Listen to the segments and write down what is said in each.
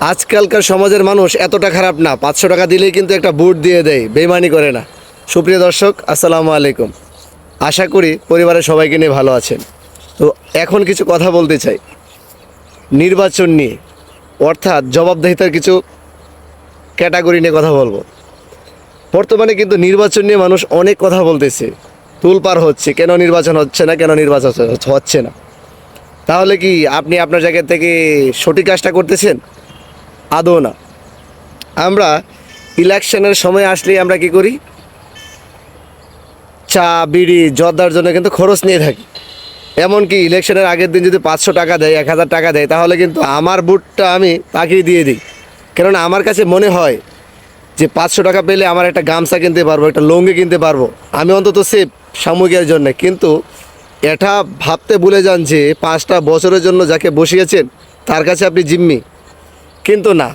আজকালকার সমাজের মানুষ এতটা খারাপ না, পাঁচশো টাকা দিলেই কিন্তু একটা বুট দিয়ে দেয় বেমানি করে না। সুপ্রিয় দর্শক, আসসালামু আলাইকুম। আশা করি পরিবারের সবাইকে নিয়ে ভালো আছেন। তো এখন কিছু কথা বলতে চাই। নির্বাচন নিয়ে, অর্থাৎ জবাবদাহিতার কিছু ক্যাটাগরি নিয়ে কথা বলব। বর্তমানে কিন্তু নির্বাচন নিয়ে মানুষ অনেক কথা বলতেছে। তুলপার হচ্ছে, কেন নির্বাচন হচ্ছে না, কেন নির্বাচন হচ্ছে না। তাহলে কি আপনি আপনার জায়গা থেকে সঠিক কাজটা করতেছেন? আদৌ না। আমরা ইলেকশনের সময় আসলেই আমরা কি করি? চা, বিড়ি, জর্দার জন্য কিন্তু খরচ নিয়ে থাকি। এমনকি ইলেকশনের আগের দিন যদি পাঁচশো টাকা দেয়, এক হাজার টাকা দেয়, তাহলে কিন্তু আমার বুটটা আমি তাকেই দিয়ে দিই। কেননা আমার কাছে মনে হয় যে পাঁচশো টাকা পেলে আমার একটা গামছা কিনতে পারব, একটা লুঙ্গি কিনতে পারব। আমি অন্তত সেফ সাময়িকের জন্য। কিন্তু এটা ভাবতে ভুলে যান যে পাঁচটা বছরের জন্য যাকে বসিয়েছেন, তার কাছে আপনি জিম্মি। কিন্তু না।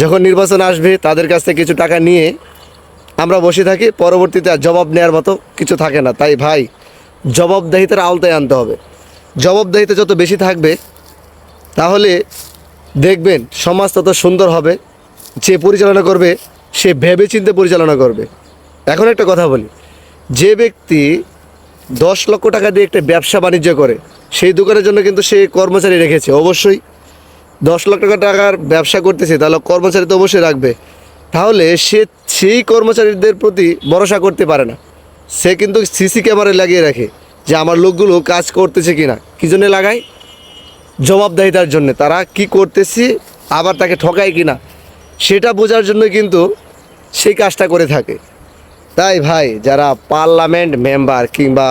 যখন নির্বাচন আসবে, তাদের কাছ থেকে কিছু টাকা নিয়ে আমরা বসে থাকি, পরবর্তীতে আর জবাব নেওয়ার মতো কিছু থাকে না। তাই ভাই, জবাবদাহিতার আওতায় আনতে হবে। জবাবদাহিতা যত বেশি থাকবে, তাহলে দেখবেন সমাজ তত সুন্দর হবে। যে পরিচালনা করবে, সে ভেবে চিন্তে পরিচালনা করবে। এখন একটা কথা বলি, যে ব্যক্তি দশ লক্ষ টাকা দিয়ে একটা ব্যবসা বাণিজ্য করে, সেই দোকানের জন্য কিন্তু সে কর্মচারী রেখেছে, অবশ্যই। দশ লক্ষ টাকা টাকার ব্যবসা করতেছে, তাহলে কর্মচারী তো অবশ্যই রাখবে। তাহলে সে সেই কর্মচারীদের প্রতি ভরসা করতে পারে না। সে কিন্তু সিসি ক্যামেরা লাগিয়ে রাখে যে আমার লোকগুলো কাজ করতেছে কিনা। কী জন্যে লাগায়? জবাবদাহিতার জন্য। তারা কি করতেছে, আবার তাকে ঠকায় কিনা, সেটা বোঝার জন্য কিন্তু সেই কাজটা করে থাকে। তাই ভাই, যারা পার্লামেন্ট মেম্বার কিংবা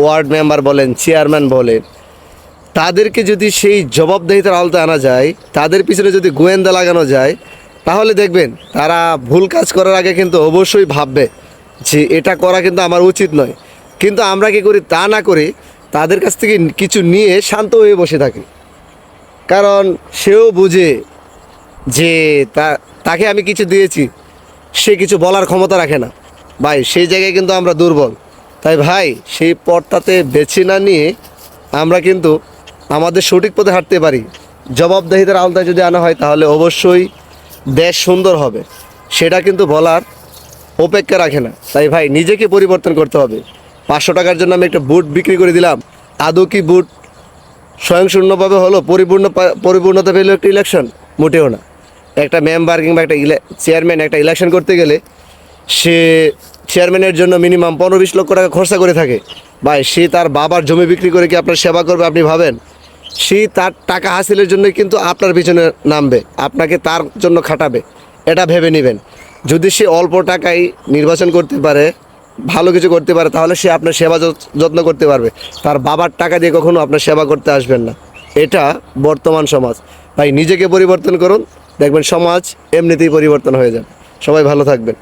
ওয়ার্ড মেম্বার বলেন, চেয়ারম্যান বলেন তাদেরকে যদি সেই জবাবদাহিতার আওতায় আনা যায়, তাদের পিছনে যদি গোয়েন্দা লাগানো যায়, তাহলে দেখবেন তারা ভুল কাজ করার আগে কিন্তু অবশ্যই ভাববে যে এটা করা কিন্তু আমার উচিত নয়। কিন্তু আমরা কি করি, তা না করে তাদের কাছ থেকে কিছু নিয়ে শান্ত হয়ে বসে থাকি। কারণ সেও বুঝে যে তা, তাকে আমি কিছু দিয়েছি, সে কিছু বলার ক্ষমতা রাখে না। ভাই, সেই জায়গায় কিন্তু আমরা দুর্বল। তাই ভাই, সেই পথটাতে বেছে না নিয়ে আমরা কিন্তু আমাদের সঠিক পথে হাঁটতে পারি। জবাবদাহিতার আওতায় যদি আনা হয়, তাহলে অবশ্যই দেশ সুন্দর হবে। সেটা কিন্তু বলার অপেক্ষা রাখে না। তাই ভাই, নিজেকে পরিবর্তন করতে হবে। পাঁচশো টাকার জন্য আমি একটা বুট বিক্রি করে দিলাম। আদৌ কি বুট স্বয়ংশূন্যভাবে হলো? পরিপূর্ণ পরিপূর্ণতা পেল একটা ইলেকশন মোটেও না। একটা মেম্বার কিংবা একটা চেয়ারম্যান একটা ইলেকশন করতে গেলে সে চেয়ারম্যানের জন্য মিনিমাম পনেরো বিশ লক্ষ টাকা খরচা করে থাকে। ভাই, সে তার বাবার জমি বিক্রি করে কি আপনার সেবা করবে আপনি ভাবেন? সে তার টাকা হাসিলের জন্য কিন্তু আপনার পিছনে নামবে, আপনাকে তার জন্য খাটাবে। এটা ভেবে নেবেন। যদি সে অল্প টাকায় নির্বাচন করতে পারে, ভালো কিছু করতে পারে, তাহলে সে আপনার সেবা যত- যত্ন করতে পারবে। তার বাবার টাকা দিয়ে কখনো আপনার সেবা করতে আসবেন না। এটা বর্তমান সমাজ। ভাই, নিজেকে পরিবর্তন করুন, দেখবেন সমাজ এমনিতেই পরিবর্তন হয়ে যাবে। সবাই ভালো থাকবেন।